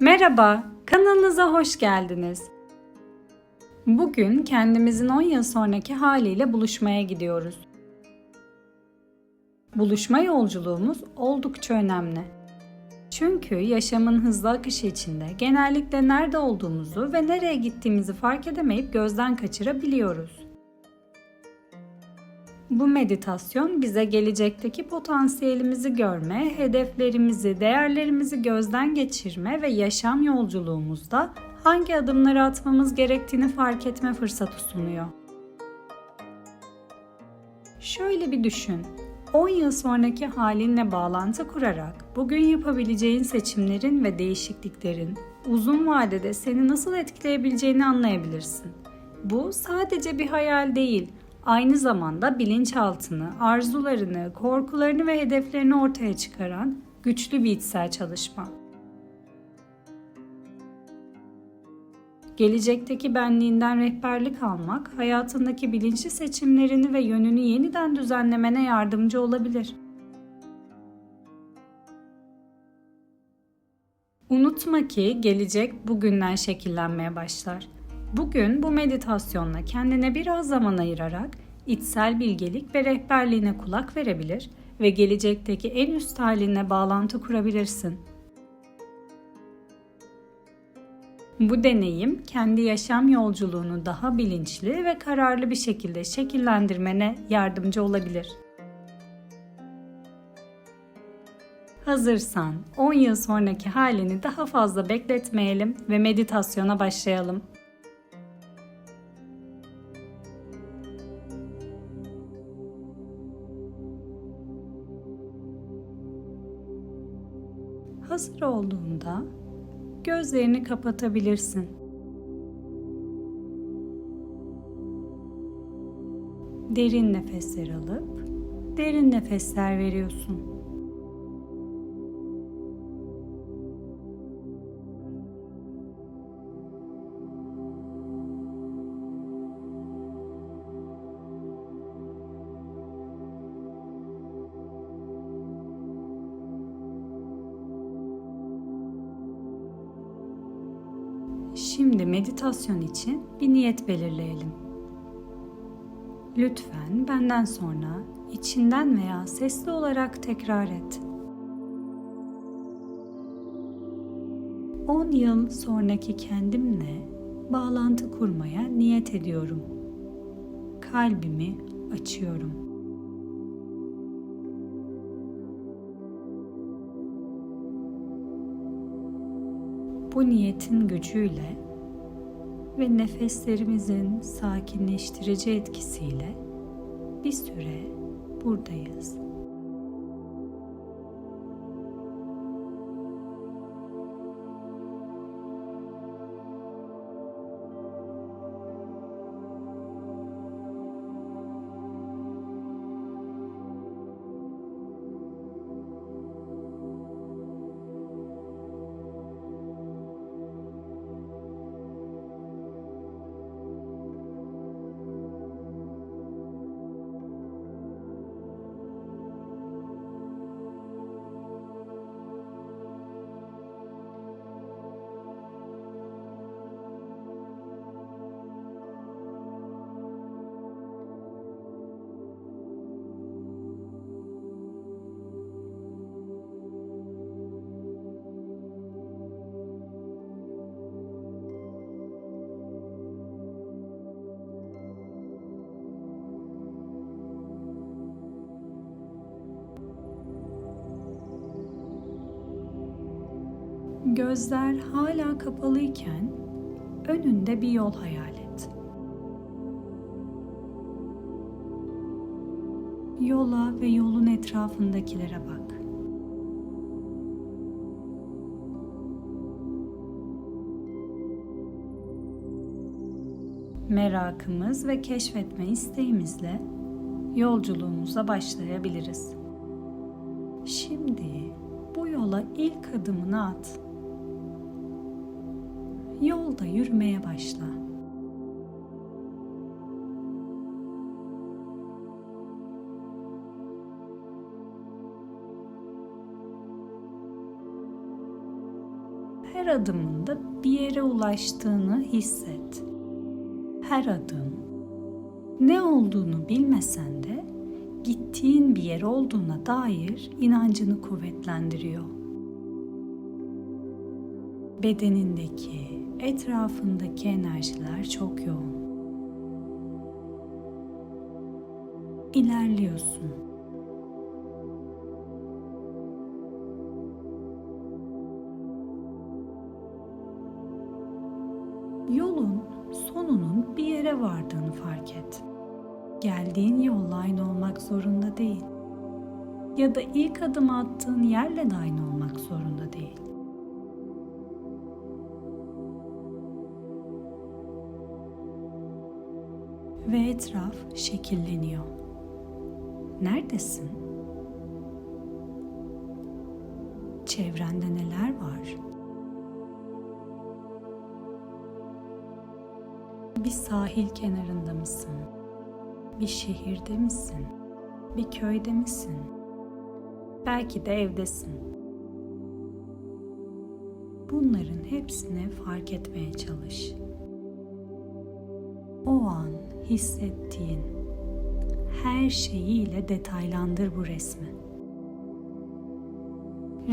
Merhaba, kanalınıza hoş geldiniz. Bugün kendimizin 10 yıl sonraki haliyle buluşmaya gidiyoruz. Buluşma yolculuğumuz oldukça önemli. Çünkü yaşamın hızlı akışı içinde genellikle nerede olduğumuzu ve nereye gittiğimizi fark edemeyip gözden kaçırabiliyoruz. Bu meditasyon bize gelecekteki potansiyelimizi görme, hedeflerimizi, değerlerimizi gözden geçirme ve yaşam yolculuğumuzda hangi adımları atmamız gerektiğini fark etme fırsatı sunuyor. Şöyle bir düşün. 10 yıl sonraki halinle bağlantı kurarak bugün yapabileceğin seçimlerin ve değişikliklerin uzun vadede seni nasıl etkileyebileceğini anlayabilirsin. Bu sadece bir hayal değil, aynı zamanda bilinçaltını, arzularını, korkularını ve hedeflerini ortaya çıkaran güçlü bir içsel çalışma. Gelecekteki benliğinden rehberlik almak, hayatındaki bilinçli seçimlerini ve yönünü yeniden düzenlemene yardımcı olabilir. Unutma ki gelecek bugünden şekillenmeye başlar. Bugün bu meditasyonla kendine biraz zaman ayırarak içsel bilgelik ve rehberliğine kulak verebilir ve gelecekteki en üst haline bağlantı kurabilirsin. Bu deneyim kendi yaşam yolculuğunu daha bilinçli ve kararlı bir şekilde şekillendirmene yardımcı olabilir. Hazırsan 10 yıl sonraki halini daha fazla bekletmeyelim ve meditasyona başlayalım. Hazır olduğunda gözlerini kapatabilirsin. Derin nefesler alıp derin nefesler veriyorsun. Meditasyon için bir niyet belirleyelim. Lütfen benden sonra içinden veya sesli olarak tekrar et. 10 yıl sonraki kendimle bağlantı kurmaya niyet ediyorum. Kalbimi açıyorum. Bu niyetin gücüyle ve nefeslerimizin sakinleştirici etkisiyle bir süre buradayız. Gözler hala kapalıyken önünde bir yol hayal et. Yola ve yolun etrafındakilere bak. Merakımız ve keşfetme isteğimizle yolculuğumuza başlayabiliriz. Şimdi bu yola ilk adımını at. Yolda yürümeye başla. her adımında bir yere ulaştığını hisset. Her adım ne olduğunu bilmesen de gittiğin bir yer olduğuna dair inancını kuvvetlendiriyor. Bedenindeki, etrafındaki enerjiler çok yoğun. İlerliyorsun. Yolun sonunun bir yere vardığını fark et. Geldiğin yolla aynı olmak zorunda değil. Ya da ilk adım attığın yerle de aynı olmak zorunda Ve etraf şekilleniyor. Neredesin? Çevrende neler var? Bir sahil kenarında mısın? Bir şehirde misin? Bir köyde misin? Belki de evdesin. Bunların hepsini fark etmeye çalış. O an hissettiğin her şeyiyle detaylandır bu resmi.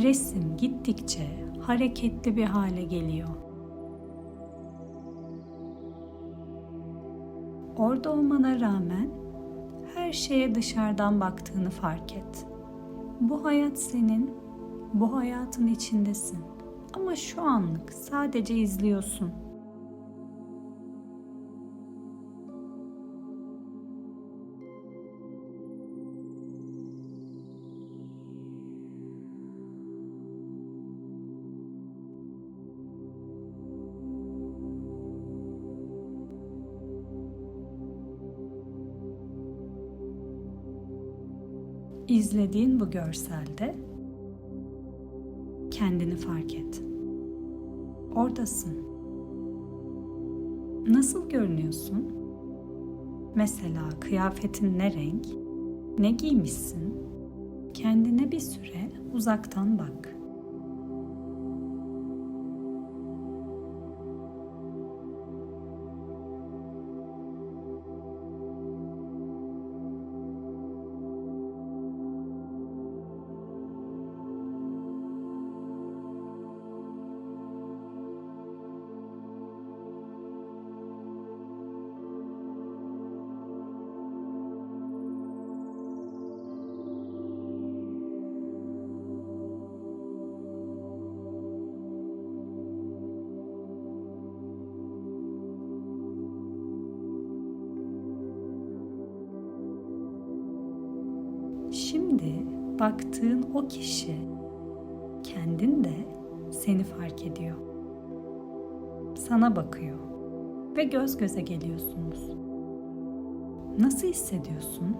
Resim gittikçe hareketli bir hale geliyor. Orada olmana rağmen her şeye dışarıdan baktığını fark et. Bu hayat senin, bu hayatın içindesin. Ama şu anlık sadece izliyorsun. İzlediğin bu görselde kendini fark et. Oradasın. Nasıl görünüyorsun? Mesela kıyafetin ne renk? Ne giymişsin? Kendine bir süre uzaktan bak. Baktığın o kişi kendin de seni fark ediyor. Sana bakıyor ve göz göze geliyorsunuz. Nasıl hissediyorsun?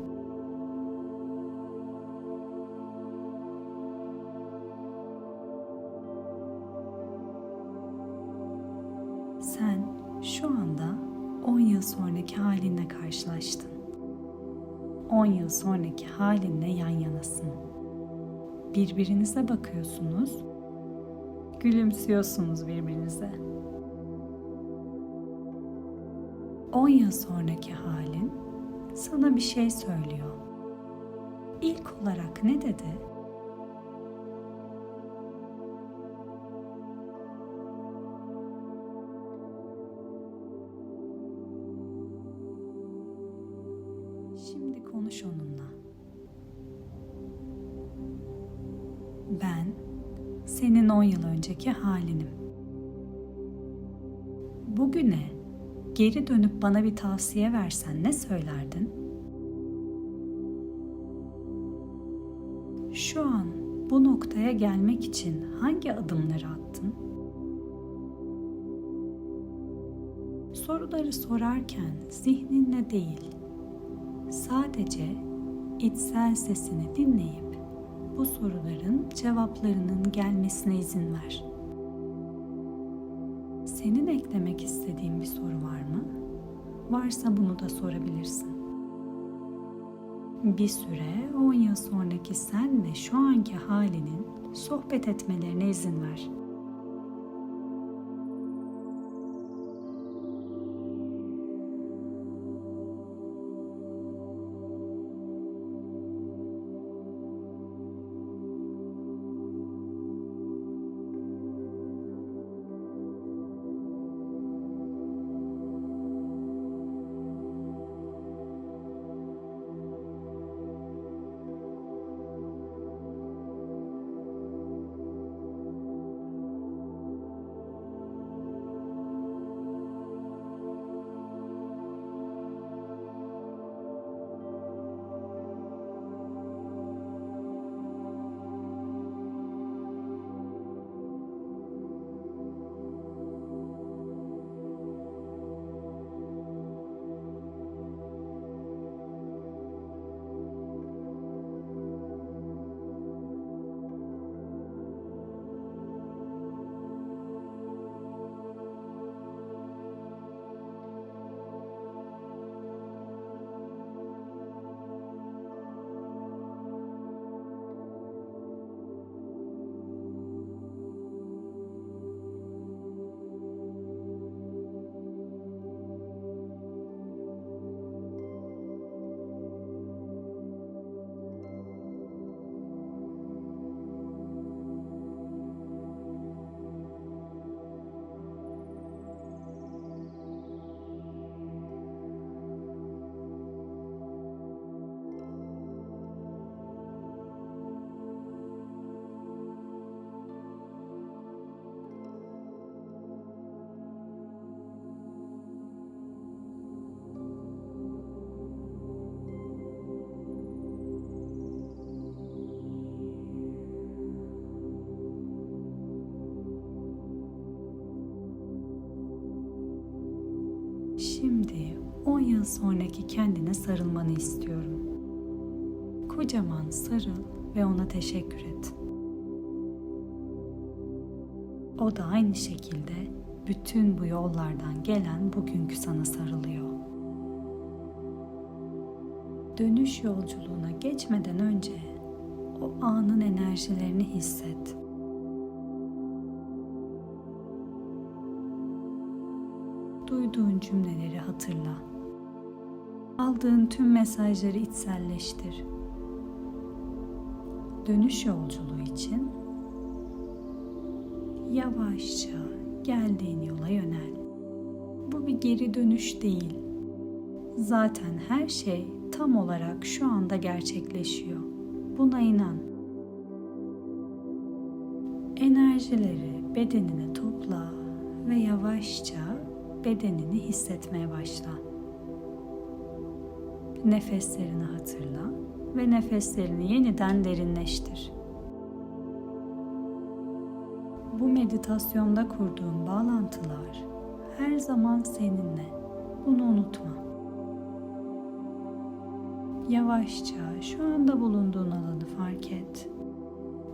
Sen şu anda 10 yıl sonraki halinle karşılaştın. 10 yıl sonraki halinle yan yanasın. Birbirinize bakıyorsunuz, gülümsüyorsunuz birbirinize. 10 yıl sonraki halin sana bir şey söylüyor. İlk olarak ne dedi? Ben senin 10 yıl önceki halinim. Bugüne geri dönüp bana bir tavsiye versen ne söylerdin? Şu an bu noktaya gelmek için hangi adımları attın? Soruları sorarken zihninle değil, sadece içsel sesini dinleyip bu soruların cevaplarının gelmesine izin ver. Senin eklemek istediğin bir soru var mı? Varsa bunu da sorabilirsin. Bir süre 10 yıl sonraki sen ve şu anki halinin sohbet etmelerine izin ver. Yıl sonraki kendine sarılmanı istiyorum. Kocaman sarıl ve ona teşekkür et. O da aynı şekilde bütün bu yollardan gelen bugünkü sana sarılıyor. Dönüş yolculuğuna geçmeden önce o anın enerjilerini hisset. Duyduğun cümleleri hatırla. Aldığın tüm mesajları içselleştir. Dönüş yolculuğu için yavaşça geldiğin yola yönel. Bu bir geri dönüş değil. Zaten her şey tam olarak şu anda gerçekleşiyor. Buna inan. Enerjileri bedenine topla ve yavaşça bedenini hissetmeye başla. Nefeslerini hatırla ve nefeslerini yeniden derinleştir. Bu meditasyonda kurduğun bağlantılar her zaman seninle. Bunu unutma. Yavaşça şu anda bulunduğun alanı fark et.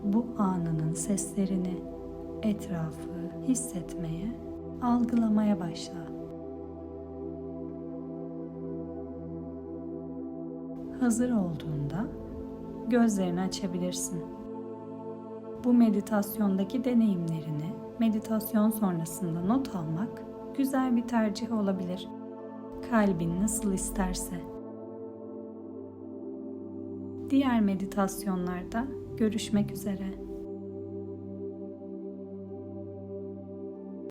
Bu anının seslerini, etrafı hissetmeye, algılamaya başla. Hazır olduğunda gözlerini açabilirsin. Bu meditasyondaki deneyimlerini meditasyon sonrasında not almak güzel bir tercih olabilir. Kalbin nasıl isterse. Diğer meditasyonlarda görüşmek üzere.